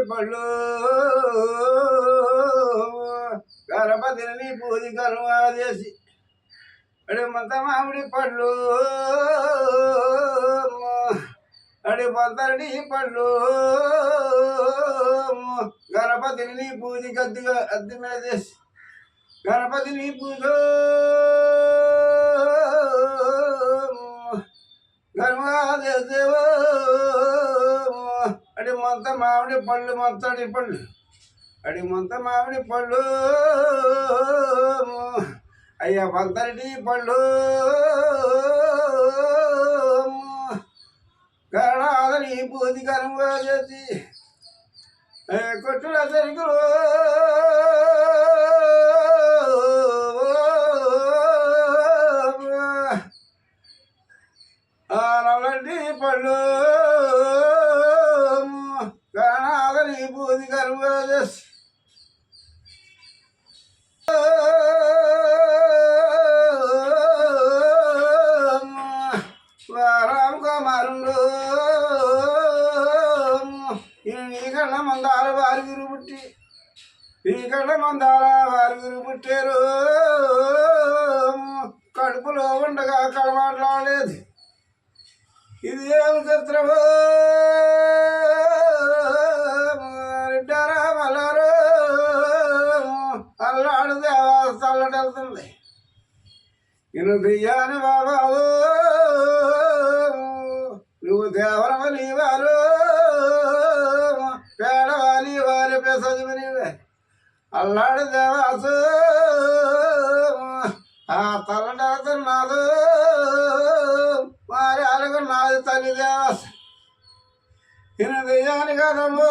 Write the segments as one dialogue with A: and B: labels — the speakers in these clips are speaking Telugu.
A: పళ్ళు గణపతిని పూజి కనువా చేసి అడి మొత్త మామిడి పళ్ళు అడి పొంతరడి పళ్ళు గణపతిని పూజి గద్దిగా అద్దె మీద చేసి గణపతిని పూజ. గర్వాదేవో అడి మొత్త మామిడి పళ్ళు మొత్తడి పళ్ళు అడి మొత్త మామిడి పళ్ళు అయ్యా పంతరటి పళ్ళు గణాదని పూది కనుగా చేసి ఏ కొట్టుల సరుకులు ఆనలంటి పళ్ళు పూది కనుగా చేసి కుమారుడు ఈ మందార వారుగురు పుట్టి ఈ కళ్ళ మందార వారుగురు పుట్టారు కడుపులో ఉండగా కడమాట్లాడలేదు ఇది ఏమి చిత్రమో దేవా వెళ్తుంది. నేను బియ్యాని బాబావు నువ్వు దేవరమని వారు. పేడవాలి వారి పెసది నీవే అల్లాడు దేవాసు. ఆ తల్లడాతున్నాదు వారి అలుగున్నది తల్లి దేవాసు. నేను బియ్యాని కదమ్మో.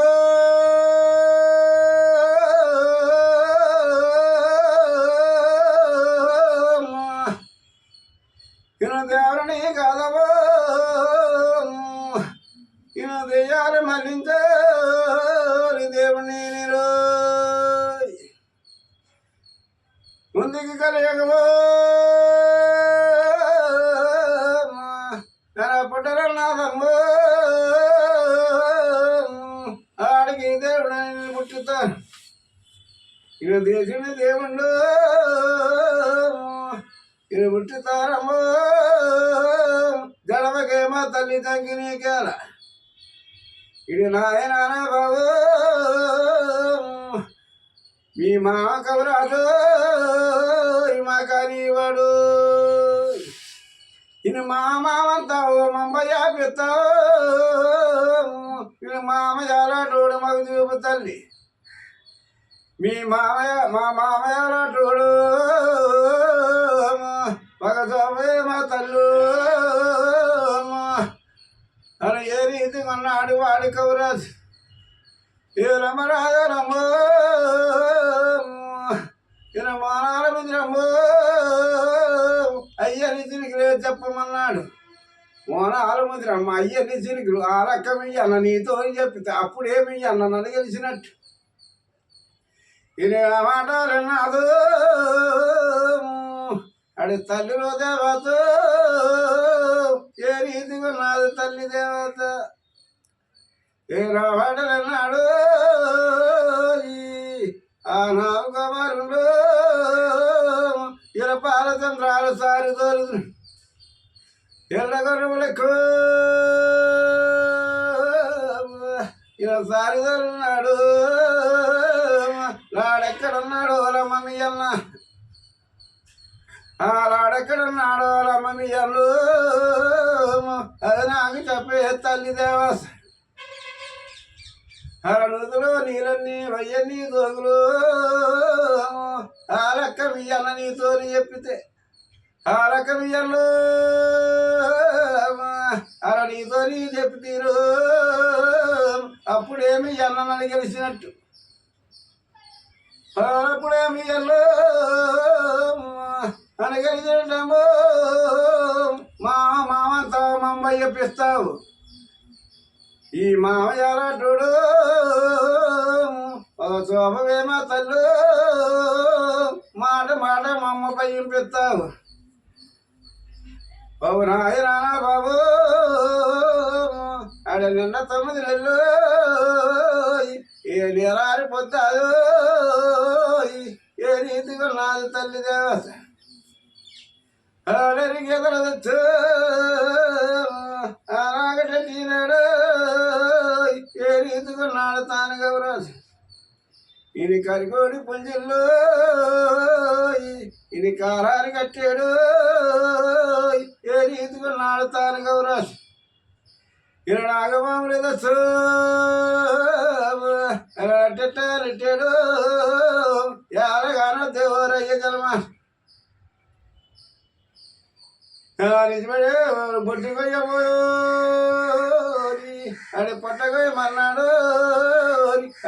A: కదవో ఇను దెయ్యాలు మళ్ళించే దేవుని నీరు ముందుకి కలియగవో పుట్టర నాదమ్మో ఆడికి దేవుడు పుట్టుతాను ఇను దేశుని దేవుడు ఇను పుట్టుతారమ్మో. జడమకేమో తల్లి తంగి నీకేల ఇది నాయన బాబు మీ మా కవరాజు మా కానివాడు ఇను మా మామంతావు మంబయ్యా పెత్తావు ఇను మామయ్యాలటోడు మాకు చూపు తల్లి. మీ మామయ్య మా మామయ్యాలటోడు మగ చూపే మా తల్లు. అన్నాడు రీతి వాడి కవరాజు ఏ రమరాజ రమ్మో ఈయన మానాల మిత్రమ్మ అయ్యని చెప్పమన్నాడు మోనాల ముద్రమ్మ అయ్యని చినికిలు ఆ రకం ఇయ్యన్న నీతో అని చెప్పితే అప్పుడేమి అన్న నన్ను గెలిచినట్టు ఇది మాటలు నాదు. అడి తల్లిలో దేవత. ఏ రీతిగా నాది తల్లి దేవత. ఏ రావాడలన్నాడు ఆ నావు కుమారుడు ఇలా పాలచంద్రాలు సారి తోలుదు ఎల్లగొరువులకు ఇలా సారి దొరుకున్నాడు లాడెక్కడున్నాడు రమ్మని అన్న ఆ లాడెక్కడున్నాడు రమ్మని అల్లు అది నాకు చెప్పే తల్లి దేవస. అరణుతులు నీలన్నీ వయ్యన్నీ దోగులు ఆ లెక్క బియ్యాల నీతో చెప్పితే ఆ లెక్క బియ్యాలు అర నీతో చెప్తీరు అప్పుడేమి అన్నని గెలిచినట్టు. అప్పుడేమి ఎల్లు అని గెలిచినట్టేమో. మా మామంతా మమ్మ చెప్పిస్తావు ఈ మామయ్యాలటుడు శోభవేమ తల్లు. మాట మాట మా అమ్మ పయ్యింపిస్తావు బాబు రానా బాబు. ఆడ నిన్న తొమ్మిది నెలలు. పొద్దాదు ఏ రీతిగా నాది తల్లి దేవత ఆడరికి ఎదరదచ్చు ఇది కరికోడి పుంజిల్లో ఇది కారాన్ని కట్టాడు ఏ రీతిగా నాడు తాను గౌరాజు ఇరడాగమాములు దచ్చు అట్టెట్టాడు ఎలాగానో దేవరయ్య జన్మ నిజమే బొట్టి కొయ్యబోయో అడి పొట్టగోయ మన్నాడు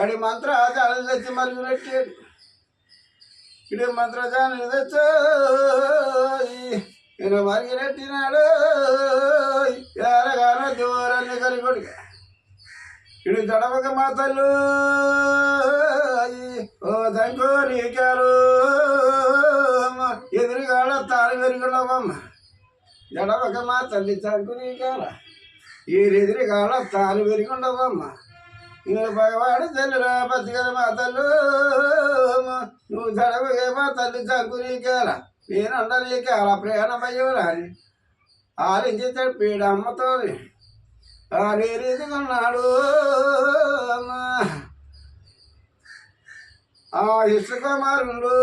A: అడి మంత్రాజాలు తెచ్చి మరుగు నెట్టాడు ఇడు మంత్రజాలు తెచ్చు ఈయన మరిగి నెట్టినాడు ఎరగానో దూరాన్ని కలిగొడుగా ఇడు జడవక మాతలు ఓ దంకో నీకారు ఎదురుగాడ తాను పెరుగున్నావమ్మ జడవక మా తల్లి తంకు నీకాల ఏరెదిరి కాల తాను పెరుగుండవమ్మ నువ్వు భగవాడు తల్లిరా బతికల మా తల్లు. నువ్వు జడవకే మా తల్లి తంకు నీకాల నేను ఉండనీకాల కాల ఆలించి చెప్పీడు అమ్మతో ఆడే రీతిగా ఉన్నాడు ఆ ఇసుకుమారుడు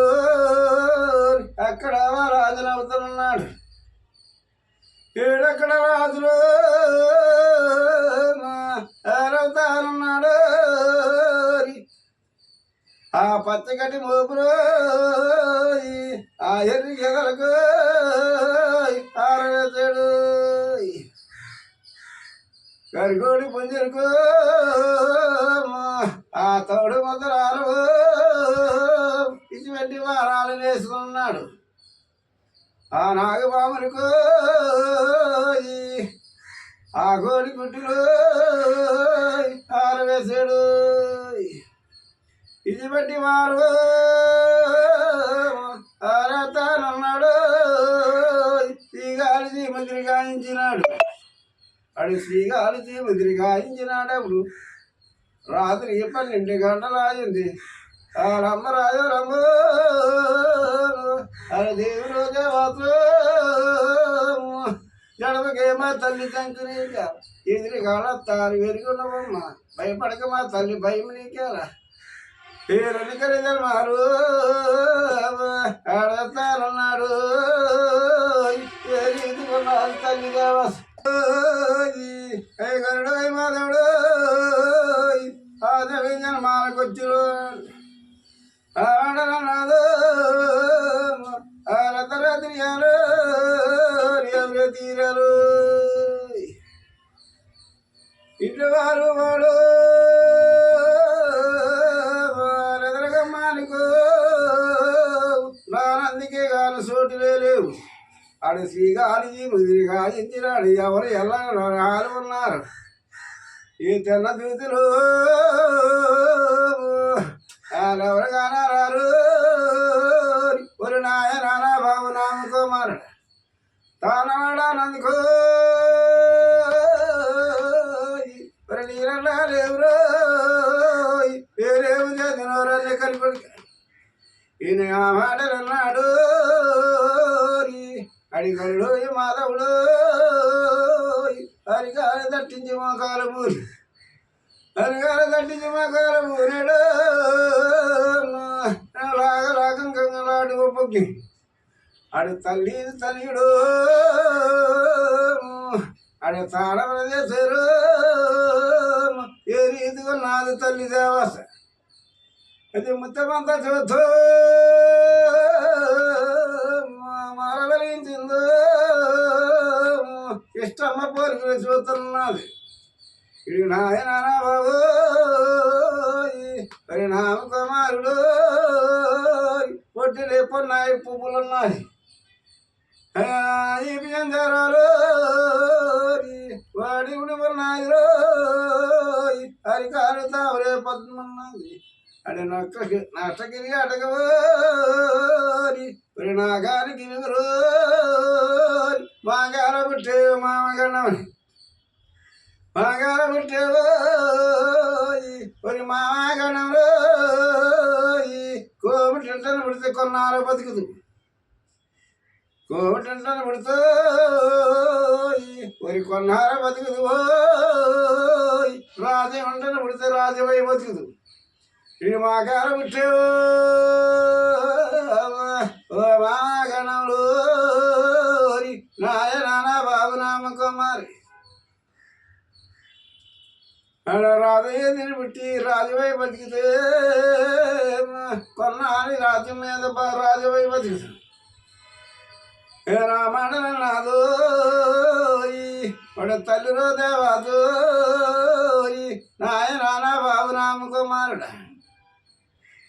A: అక్కడ రాజునవుతున్నాడు ఏడక్కడ రాజులు అవుతానున్నాడు ఆ పచ్చగడ్డి మోపులు ఆ ఎర్రి గెదలకు ఆరవేతాడు. గరిగోడి పుంజరుకు ఆ తోడు ముద్రాలు ఇటువంటి వారాలు వేసుకున్నాడు. ఆ నాగబాములకు ఆ గోడి గుడ్డులు ఆరవేశాడు. ఇది బట్టి వారు ఆరతానన్నాడు ఈ గాలి మంత్రి గాయించినాడు అడి శ్రీగాలి గాయించినాడు గాయించినాడప్పుడు రాత్రి పన్నెండు గంటలు ఆయింది ఆ రమ్మ రాజు రమ్మ. దేవుడు దేవత మా తల్లి తంకుని ఎదిరి కాడ తారు వెరుగున్నవమ్మ భయపడక మా తల్లి భయం నీకేరా పేరుని కలిదరు మారు ఆడతారన్నాడు ఏ తల్లి దేవస్ గరుడు మాధవుడు దేవి జన్మాలకొచ్చుడు ఆడనాడు వారు వాడు ఎదరగమ్మానికు నానందుకే గాను సోటులే లేవు ఆడు శ్రీగాలి ముదిరి గాయించినాడు ఎవరు ఎలా రాలు ఉన్నారు ఈ తెల్ల దూతులు ఎవరు కానారు ఒరు నాయ నానా బాబు నామకుమారుడు తానవాడానందుకో వేరేము చదివినవరల్లే కలిపడి ఈయన ఆ మాటలు అన్నాడు అడిగడు మాధవుడు అరిగాలి దట్టించి మోకాలు మూరి అరిగాలి దట్టించి మోకాలు మూరాడు రాగ రాగం కంగలాడి ఒప్పకి అడు తల్లి తల్లిడు అడు తాళం చేశారు ఏ రీతిగా నాది తల్లి దేవస అది ముత్తమంతా చూద్దు మరలించిందో ఇష్టమ్మ పోలికలు చూస్తున్నది. ఇది నాయన బాబు పరిణామ కుమారుడు. పొట్టి లేపున్నాయి పువ్వులున్నాయి. ఈ బియ్యంజరాలు. వాడి ఉడి ఉన్నాయి అరికాలు తావరే పద్మన్నది. అడి నక్క నష్టగిరి అడగవరి మరి నాగానికి మాగాల పుట్టే మామగణమని మామగన్నమని బాగా మరి ఒక మాగణంలో కోమిటంటను పుడితే కొన్నారో బతుకుదు కోమిటంటను పుడితే మరి కొన్నారో బతుకుదు ఓయ్. రాజు పుడితే రాజువై బతుకుదు ఇది మాగార మాగణంలో నాయన బాబు నామ కుమారి. రాజయ్య రాజయ్య పుట్టి రాజువై బతికితే కొన్నాని రాజ్యం మీద బ- రాజువై బతికితే. ఏ రామాయణ నాదో వాడు తల్లిరో దేవాదో నాయన బాబు రామ కుమారుడు.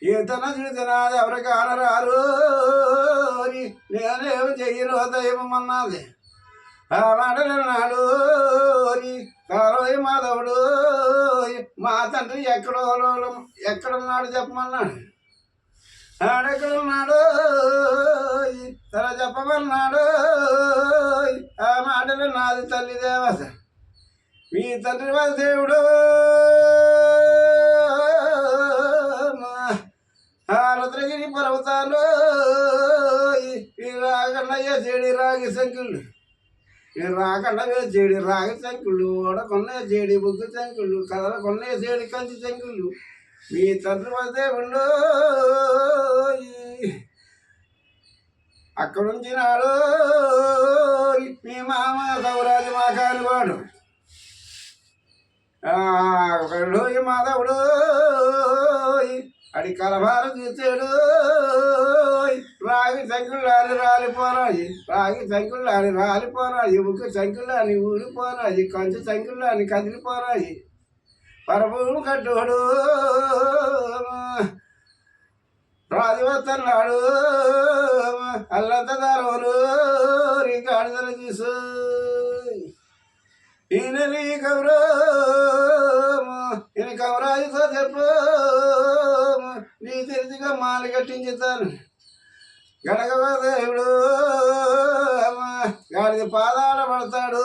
A: ఈతన చూసినాది ఎవరికి ఆనరారు నేనేమి చెయ్యను దైవమన్నది ఆ మాటలున్నాడు కారోయి మాధవుడు మా తండ్రి ఎక్కడో ఎక్కడున్నాడు చెప్పమన్నాడు. ఆడెక్కడున్నాడు తన చెప్పమన్నాడు. ఆ మాటలు నాది తల్లి దేవత. మీ తండ్రి వాళ్ళ దేవుడు రాగి సంఖ్యలు ఈ రాగన్నవే చెడి రాగి సంఖ్యలు ఓడకొన్న జేడి బుగ్గు సంఖ్యలు కథల జేడి కంచి సంఖ్యలు మీ తండ్రి వారి దేవుడు అక్కడ నుంచి నాడు మీ మామ సౌరాజు మా కానివాడు ఒకడు ఈ మాధవుడు అడి కలభారం చూసాడు రాగి సంకుళ్ళాని రాలిపోరాయి రాగి సంకుళ్ళాని రాలిపోరాయి ముక్కు సంకుళ్ళాని ఊడిపోరాయి కంచు సంకుళ్ళాని కదిలిపోరాయి పరభూమి కట్టుడు. రాజువత్తన్నాడు. అల్లంత దారులు రికార్డుదల చూసు. ఈయన నీ కబురు ఈయన కబరాజుతో చెప్పు. నీ తెలిసిగా మాలి కట్టించుతాను. గడగవ దేవుడు గాడిది పాదాల పడతాడు.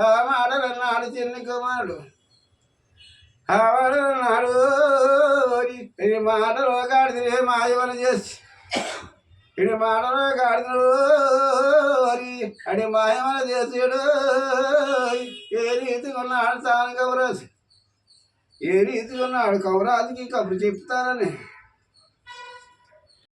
A: ఆ మాటలన్నాడు చిన్న కుమారుడు. ఆ మాటలు నాడు ఈ మాటలో గాడిది మాయవన చేసి ఇడి మాటలో గాడిదడు అడి మాయమన చేసాడు. ఏ రీతిగా ఉన్నాడు తాను కబరాజు ఏ రీతిగా ఉన్నాడు కబరాజుకి కబురు చెప్తానని.